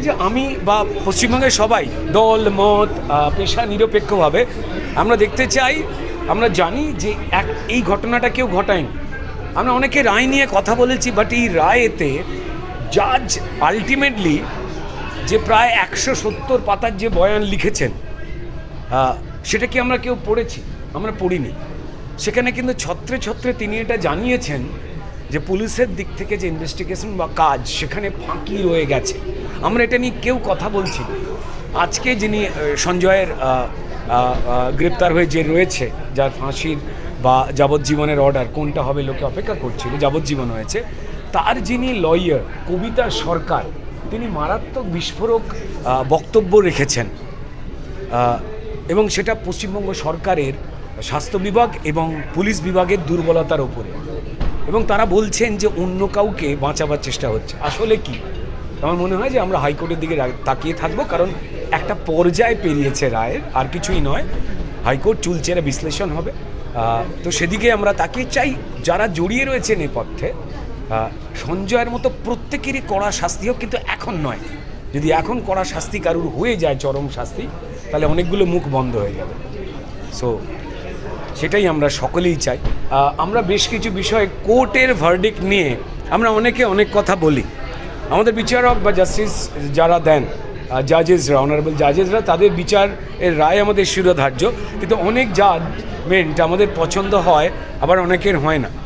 যে আমি বা পশ্চিমবঙ্গের সবাই দল, মত পেশা নিরপেক্ষভাবে আমরা দেখতে চাই, আমরা জানি যে এক, এই ঘটনাটা কেউ ঘটায়নি। আমরা অনেকে রায় নিয়ে কথা বলেছি বাট এই রায়েতে জাজ আলটিমেটলি যে প্রায় একশো সত্তর পাতার যে বয়ান লিখেছেন সেটা কি আমরা কেউ পড়েছি? আমরা পড়িনি। সেখানে কিন্তু ছত্রে ছত্রে তিনি এটা জানিয়েছেন যে পুলিশের দিক থেকে যে ইনভেস্টিগেশন বা কাজ সেখানে ফাঁকি রয়ে গেছে। আমরা এটা নিয়ে কেউ কথা বলছি আজকে যিনি সঞ্জয়ের গ্রেপ্তার হয়ে যে রয়েছে, যার ফাঁসির বা যাবজ্জীবনের অর্ডার কোনটা হবে লোকে অপেক্ষা করছিল, যাবজ্জীবন হয়েছে, তার যিনি লয়ার কবিতা সরকার, তিনি মারাত্মক বিস্ফোরক বক্তব্য রেখেছেন। এবং সেটা পশ্চিমবঙ্গ সরকারের স্বাস্থ্য বিভাগ এবং পুলিশ বিভাগের দুর্বলতার ওপরে এবং তারা বলছেন যে অন্য কাউকে বাঁচাবার চেষ্টা হচ্ছে। আসলে কি? আমার মনে হয় যে আমরা হাইকোর্টের দিকে তাকিয়ে থাকব, কারণ একটা পর্যায়ে পেরিয়েছে রায়ের, আর কিছুই নয়। হাইকোর্ট চুলচেরা বিশ্লেষণ হবে। তো সেদিকে আমরা তাকিয়ে চাই, যারা জড়িয়ে রয়েছে নেপথ্যে সঞ্জয়ের মতো প্রত্যেকেরই কড়া শাস্তি হোক, কিন্তু এখন নয়। যদি এখন কড়া শাস্তি কারুর হয়ে যায়, চরম শাস্তি, তাহলে অনেকগুলো মুখ বন্ধ হয়ে যাবে। সো সেটাই আমরা সকলেই চাই। আমরা বেশ কিছু বিষয়ে কোর্টের ভার্ডিক নিয়ে আমরা অনেকে অনেক কথা বলি। আমাদের বিচারক বা জাস্টিস যারা দেন জাজেসরা অনারেবল জাজেসরা তাদের বিচার এর রায় আমাদের শিরোধার্য। কিন্তু অনেক জাজমেন্ট আমাদের পছন্দ হয়, আবার অনেকের হয় না।